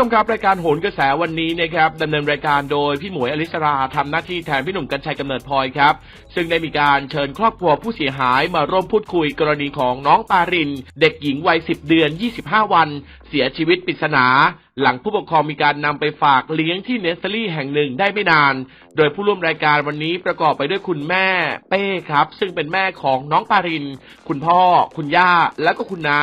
ชมครับรายการโหนกระแสวันนี้นะครับดำเนินรายการโดยพี่หมวยอลิสราทำหน้าที่แทนพี่หนุ่มกัญชัยกำเนิดพลอยครับ ซึ่งได้มีการเชิญครอบครัวผู้เสียหายมาร่วมพูดคุยกรณีของน้องปาริน เด็กหญิงวัย 10 เดือน 25 วัน เสียชีวิตปริศนา หลังผู้ปกครองมีการนำไปฝากเลี้ยงที่เนสเซอรี่แห่งหนึ่งได้ไม่นาน โดยผู้ร่วมรายการวันนี้ประกอบไปด้วยคุณแม่เป้ครับ ซึ่งเป็นแม่ของน้องปาริน คุณพ่อ คุณย่า และก็คุณน้า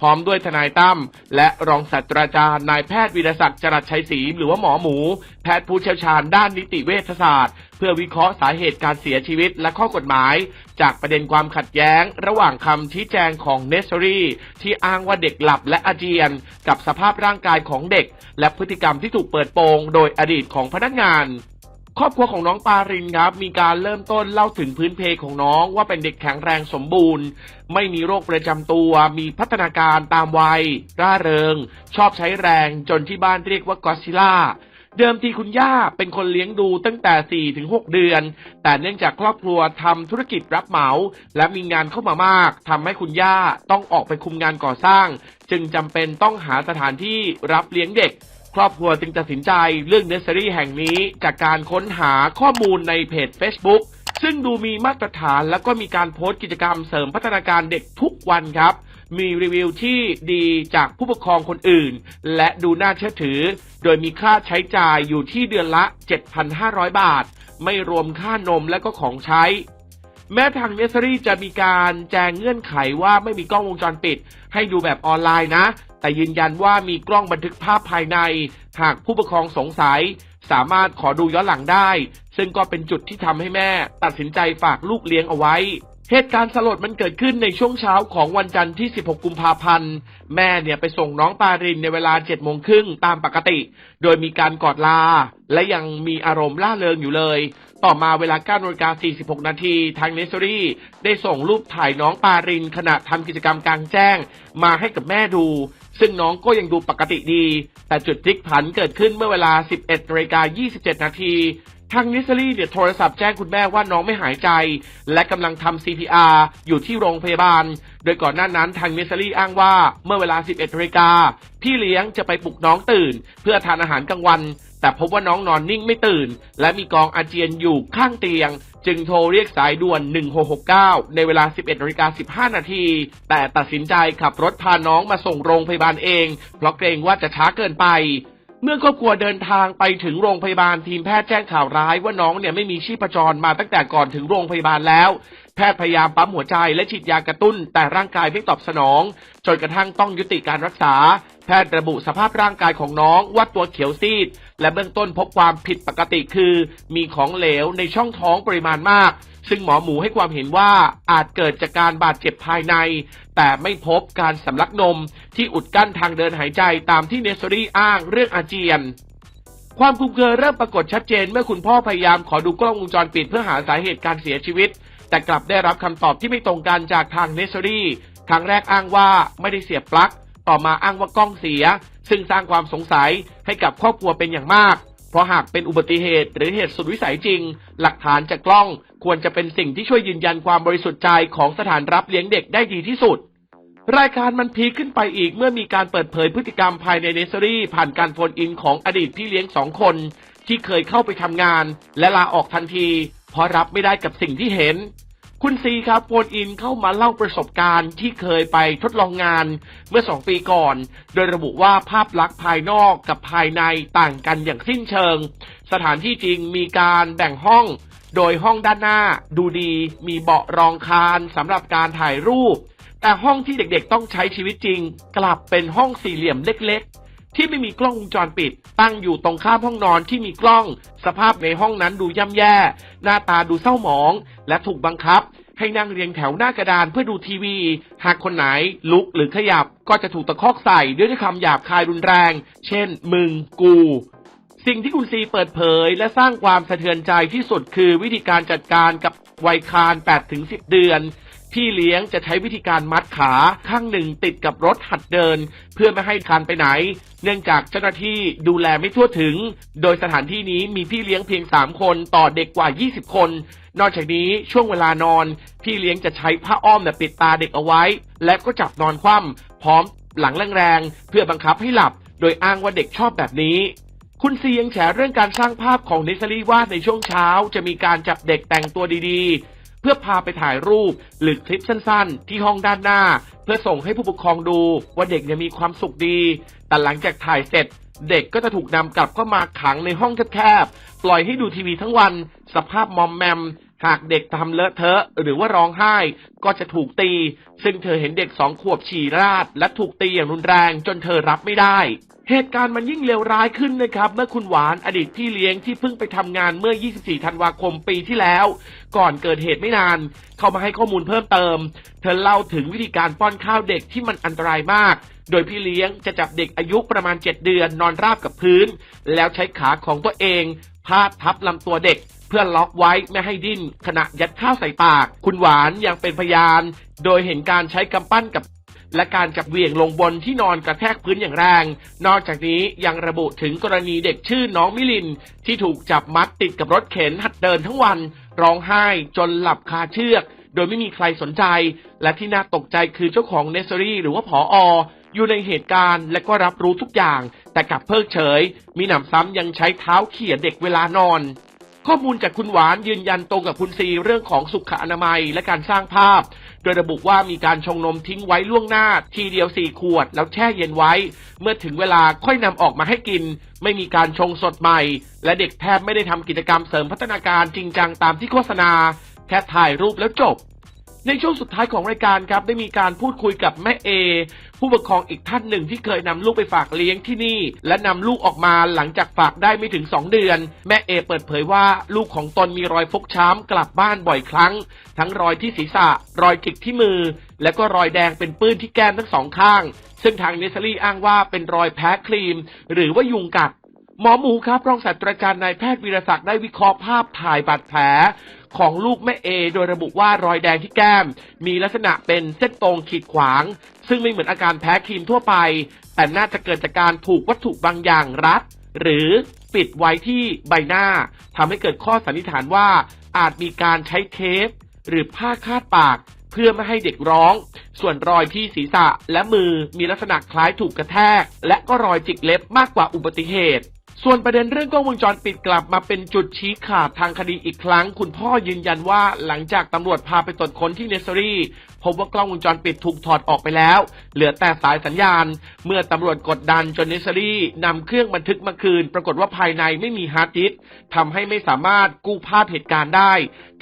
พร้อมด้วยทนายตั้มและรองศาสตราจารย์นายแพทย์วีรศักดิ์จรัสชัยศรีหรือว่าหมอหมู แพทย์ผู้เชี่ยวชาญด้านนิติเวชศาสตร์ เพื่อวิเคราะห์สาเหตุการเสียชีวิตและข้อกฎหมาย จากประเด็นความขัดแย้ง ระหว่างคำชี้แจงของเนสซอรี่ที่อ้างว่าเด็กหลับและอาเจียน กับสภาพร่างกายของเด็ก และพฤติกรรมที่ถูกเปิดโปงโดยอดีตของพนักงานครอบครัวของน้องปารินครับมีการเริ่มต้นเล่าถึงพื้นเพของน้องว่าเป็นเด็กแข็งแรงสมบูรณ์ ไม่มีโรคประจำตัว มีพัฒนาการตามวัย ร่าเริง ชอบใช้แรงจนที่บ้านเรียกว่ากอซิล่า เดิมทีคุณย่าเป็นคนเลี้ยงดูตั้งแต่4ถึง6เดือน แต่เนื่องจากครอบครัวทำธุรกิจรับเหมา และมีงานเข้ามามากทำให้คุณย่าต้องออกไปคุมงานก่อสร้าง จึงจำเป็นต้องหาสถานที่รับเลี้ยงเด็กครอบครัวจึงตัดสินใจเรื่องเนสเซอรี่แห่งนี้จากการค้นหาข้อมูลในเพจ Facebook ซึ่งดูมีมาตรฐานแล้วก็มีการโพสต์กิจกรรมเสริมพัฒนาการเด็กทุกวันครับ มีรีวิวที่ดีจากผู้ปกครองคนอื่น และดูน่าเชื่อถือ โดยมีค่าใช้จ่ายอยู่ที่เดือนละ 7,500 บาท ไม่รวมค่านมและก็ของใช้ แม้ทางเนสซอรี่จะมีการแจ้งเงื่อนไขว่าไม่มีกล้องวงจรปิด ให้ดูแบบออนไลน์นะ แต่ยืนยันว่ามีกล้องบันทึกภาพภายใน หากผู้ปกครองสงสัยสามารถขอดูย้อนหลังได้ ซึ่งก็เป็นจุดที่ทำให้แม่ ตัดสินใจฝากลูกเลี้ยงเอาไว้ เหตุการณ์สลดมันเกิดขึ้นในช่วงเช้าของวันจันทร์ที่ 16 กุมภาพันธ์ แม่เนี่ยไปส่งน้องปารินในเวลา 7 โมงครึ่งตามปกติ โดยมีการกอดลา และยังมีอารมณ์ล่าเริงอยู่เลย ต่อมาเวลา9นาฬิกา46 นาทีทางเนสซอรี่ได้ส่งรูปถ่ายน้องปารินขณะทำกิจกรรมกลางแจ้ง มาให้กับแม่ดู ซึ่งน้องก็ยังดูปกติดี แต่จุดพลิกผันเกิดขึ้นเมื่อเวลา 11นาฬิกา27 นาที ทางนิสซรี่เนี่ยโทรศัพท์แจ้งคุณแม่ว่าน้องไม่หายใจ และกำลังทำ CPR อยู่ที่โรงพยาบาล โดยก่อนหน้านั้นทางนิสซรี่อ้างว่าเมื่อเวลา 11นาฬิกาพี่เลี้ยงจะไปปลุกน้องตื่น เพื่อทานอาหารกลางวัน แต่พบว่าน้องนอนนิ่งไม่ตื่น และมีกองอาเจียนอยู่ข้างเตียง จึงโทรเรียกสายด่วน 1669 ในเวลา 11นาฬิกา15 นาที แต่ตัดสินใจขับรถพาน้องมาส่งโรงพยาบาลเอง เพราะเกรงว่าจะช้าเกินไป เมื่อครอบครัวเดินทางไปถึงโรงพยาบาลทีมแพทย์แจ้งข่าวร้ายว่าน้องเนี่ยไม่มีชีพจรมาตั้งแต่ก่อนถึงโรงพยาบาลแล้ว แพทย์พยายามปั๊มหัวใจและฉีดยากระตุ้น แต่ร่างกายไม่ตอบสนอง จนกระทั่งต้องยุติการรักษา แพทย์ระบุสภาพร่างกายของน้องว่าตัวเขียวซีด และเบื้องต้นพบความผิดปกติคือ มีของเหลวในช่องท้องปริมาณมาก ซึ่งหมอหมูให้ความเห็นว่าอาจเกิดจากการบาดเจ็บภายใน แต่ไม่พบการสำลักนมที่อุดกั้นทางเดินหายใจตามที่เนสซอรี่อ้างเรื่องอาเจียนความคุมเครือเริ่มปรากฏชัดเจนเมื่อคุณพ่อพยายามขอดูกล้องวงจรปิดเพื่อหาสาเหตุการเสียชีวิต แต่กลับได้รับคำตอบที่ไม่ตรงกันจากทางเนสซอรี่ครั้งแรกอ้างว่าไม่ได้เสียบปลั๊ก ต่อมาอ้างว่ากล้องเสีย ซึ่งสร้างความสงสัยให้กับครอบครัวเป็นอย่างมาก เพราะหากเป็นอุบัติเหตุหรือเหตุสุดวิสัยจริง หลักฐานจากกล้องควรจะเป็นสิ่งที่ช่วยยืนยันความบริสุทธิ์ใจของสถานรับเลี้ยงเด็กได้ดีที่สุด รายการมันพีคขึ้นไปอีกเมื่อมีการเปิดเผยพฤติกรรมภายในเนสซอรี่ผ่านการโฟนอินของอดีตพี่เลี้ยงสองคน ที่เคยเข้าไปทำงาน และลาออกทันที เพราะรับไม่ได้กับสิ่งที่เห็น คุณซีครับโฟนอินเข้ามาเล่าประสบการณ์ที่เคยไปทดลองงานเมื่อสองปีก่อน โดยระบุว่าภาพลักษณ์ภายนอกกับภายในต่างกันอย่างสิ้นเชิง สถานที่จริงมีการแบ่งห้อง โดยห้องด้านหน้าดูดีมีเบาะรองคานสำหรับการถ่ายรูป แต่ห้องที่เด็กๆต้องใช้ชีวิตจริง กลับเป็นห้องสี่เหลี่ยมเล็กๆ ที่ไม่มีกล้องวงจรปิด ตั้งอยู่ตรงข้ามห้องนอนที่มีกล้อง สภาพในห้องนั้นดูย่ำแย่ หน้าตาดูเศร้าหมอง และถูกบังคับ ให้นั่งเรียงแถวหน้ากระดานเพื่อดูทีวี หากคนไหนลุกหรือขยับก็จะถูกตะคอกใส่ด้วยคำหยาบคายรุนแรง เช่น มึง กู สิ่งที่คุณซีเปิดเผย และสร้างความสะเทือนใจที่สุดคือวิธีการจัดการกับวัยคาน8-10 เดือน พี่เลี้ยงจะใช้วิธีการมัดขาข้างหนึ่งติดกับรถหัดเดิน เพื่อไม่ให้คานไปไหน เนื่องจากเจ้าหน้าที่ดูแลไม่ทั่วถึง โดยสถานที่นี้มีพี่เลี้ยงเพียง 3 คนต่อเด็กกว่า 20 คน นอกจากนี้ช่วงเวลานอน พี่เลี้ยงจะใช้ผ้าอ้อมปิดตาเด็กเอาไว้ และก็จับนอนคว่ำพร้อมหลังแรงๆเพื่อบังคับให้หลับ โดยอ้างว่าเด็กชอบแบบนี้คุณซียังแฉเรื่องการสร้างภาพของเนสซารี่ว่าในช่วงเช้าจะมีการจับเด็กแต่งตัวดีๆ เพื่อพาไปถ่ายรูป หรือคลิปสั้นๆ ที่ห้องด้านหน้า เพื่อส่งให้ผู้ปกครองดูว่าเด็กเนี่ยมีความสุขดี แต่หลังจากถ่ายเสร็จ เด็กก็จะถูกนำกลับเข้ามาขังในห้องแคบๆปล่อยให้ดูทีวีทั้งวัน สภาพมอมแมมหากเด็กทำเลอะเทอะหรือว่าร้องไห้ก็จะถูกตี ซึ่งเธอเห็นเด็กสองขวบฉี่ราด และถูกตีอย่างรุนแรงจนเธอรับไม่ได้ เหตุการณ์มันยิ่งเลวร้ายขึ้นนะครับ เมื่อคุณหวานอดีตพี่เลี้ยงที่เพิ่งไปทำงานเมื่อ 24 ธันวาคมปีที่แล้ว ก่อนเกิดเหตุไม่นาน เข้ามาให้ข้อมูลเพิ่มเติม เธอเล่าถึงวิธีการป้อนข้าวเด็กที่มันอันตรายมาก โดยพี่เลี้ยงจะจับเด็กอายุประมาณ 7 เดือนนอนราบกับพื้น แล้วใช้ขาของตัวเองพาดทับลำตัวเด็กเพื่อล็อกไว้ไม่ให้ดิ้นขณะยัดข้าวใส่ปาก คุณหวานยังเป็นพยาน โดยเห็นการใช้กำปั้นกับ และการจับเวียงลงบนที่นอนกระแทกพื้นอย่างแรง นอกจากนี้ยังระบุถึงกรณีเด็กชื่อน้องมิลิน ที่ถูกจับมัดติดกับรถเข็นหัดเดินทั้งวัน ร้องไห้จนหลับคาเชือก โดยไม่มีใครสนใจ และที่น่าตกใจคือเจ้าของเนสซอรี่หรือว่าผอออยู่ในเหตุการณ์และก็รับรู้ทุกอย่าง แต่กลับเพิกเฉย มีหนำซ้ำยังใช้เท้าเขี่ยเด็กเวลานอน ข้อมูลจากคุณหวานยืนยันตรงกับคุณซีเรื่องของสุขอนามัยและการสร้างภาพ โดยระบุว่ามีการชงนมทิ้งไว้ล่วงหน้า ทีเดียวสี่ขวด แล้วแช่เย็นไว้ เมื่อถึงเวลาค่อยนำออกมาให้กิน ไม่มีการชงสดใหม่ และเด็กแทบไม่ได้ทำกิจกรรมเสริมพัฒนาการจริงจังตามที่โฆษณา แค่ถ่ายรูปแล้วจบ ในช่วงสุดท้ายของรายการครับได้มีการพูดคุยกับแม่เอ ผู้ปกครองอีกท่านหนึ่งที่เคยนำลูกไปฝากเลี้ยงที่นี่ และนำลูกออกมาหลังจากฝากได้ไม่ถึง 2 เดือน แม่เอเปิดเผยว่าลูกของตนมีรอยฟกช้ำกลับบ้านบ่อยครั้ง ทั้งรอยที่ศีรษะ รอยจิกที่มือ และก็รอยแดงเป็นปื้นที่แก้มทั้งสองข้าง ซึ่งทางเนสซารี่อ้างว่าเป็นรอยแพ้ครีม หรือว่ายุงกัดหมอหมูครับรองศาสตราจารย์นายแพทย์วีรศักดิ์ได้วิเคราะห์ภาพถ่ายบาดแผล ของลูกแม่เอ โดยระบุว่ารอยแดงที่แก้ม มีลักษณะเป็นเส้นตรงขีดขวาง ซึ่งไม่เหมือนอาการแพ้ครีมทั่วไป แต่น่าจะเกิดจากการถูกวัตถุบางอย่างรัด หรือปิดไว้ที่ใบหน้าทำให้เกิดข้อสันนิษฐานว่า อาจมีการใช้เทป หรือผ้าคาดปากเพื่อไม่ให้เด็กร้อง ส่วนรอยที่ศีรษะและมือมีลักษณะคล้ายถูกกระแทก และก็รอยจิกเล็บมากกว่าอุบัติเหตุ ส่วนประเด็นเรื่องกล้องวงจรปิดกลับมาเป็นจุดชี้ขาดทางคดีอีกครั้ง คุณพ่อยืนยันว่าหลังจากตำรวจพาไปตรวจค้นที่เนสซอรี่พบว่ากล้องวงจรปิดถูกถอดออกไปแล้ว เหลือแต่สายสัญญาณ เมื่อตำรวจกดดันจนเนสซอรี่นำเครื่องบันทึกมาคืน ปรากฏว่าภายในไม่มีฮาร์ดดิสก์ทำให้ไม่สามารถกู้ภาพเหตุการณ์ได้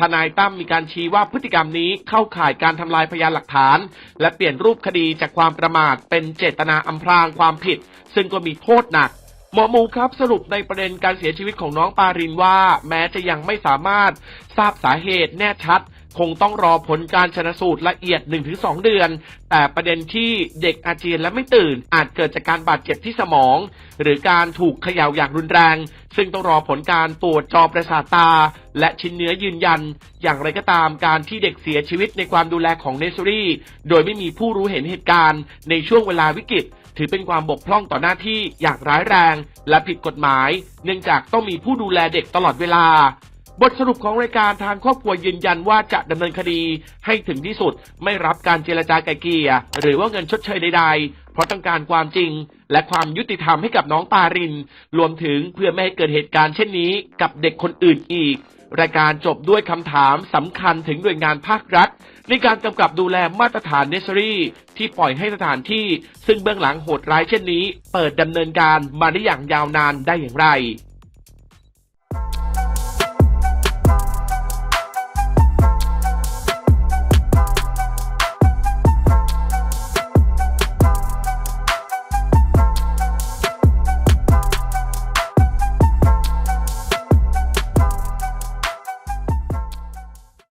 ทนายตั้มมีการชี้ว่าพฤติกรรมนี้เข้าข่ายการทำลายพยานหลักฐาน และเปลี่ยนรูปคดีจากความประมาทเป็นเจตนาอำพรางความผิด ซึ่งก็มีโทษหนัก หมอหมูครับสรุปในประเด็นการเสียชีวิตของน้องปารินว่า แม้จะยังไม่สามารถทราบสาเหตุแน่ชัด คงต้องรอผลการชนสูตรละเอียด 1-2 เดือน แต่ประเด็นที่เด็กอาเจียนและไม่ตื่น อาจเกิดจากการบาดเจ็บที่สมอง หรือการถูกเขย่าอย่างรุนแรง ซึ่งต้องรอผลการตรวจจอประสาทตา และชิ้นเนื้อยืนยัน อย่างไรก็ตามการที่เด็กเสียชีวิตในความดูแลของเนสซอรี่โดยไม่มีผู้รู้เห็นเหตุการณ์ในช่วงเวลาวิกฤต ถือเป็นความบกพร่องต่อหน้าที่อย่างร้ายแรง และผิดกฎหมาย เนื่องจากต้องมีผู้ดูแลเด็กตลอดเวลา บทสรุปของรายการทางครอบครัวยืนยันว่าจะดำเนินคดีให้ถึงที่สุดไม่รับการเจรจาไกลเกลี่ยหรือว่าเงินชดเชยใดๆ เพราะต้องการความจริง และความยุติธรรมให้กับน้องปาริน รวมถึงเพื่อไม่ให้เกิดเหตุการณ์เช่นนี้ กับเด็กคนอื่นอีก รายการจบด้วยคำถามสำคัญถึงหน่วยงานภาครัฐ ในการกำกับดูแลมาตรฐานเนสซอรี่ที่ปล่อยให้สถานที่ ซึ่งเบื้องหลังโหดร้ายเช่นนี้ เปิดดำเนินการมาได้อย่างยาวนานได้อย่างไร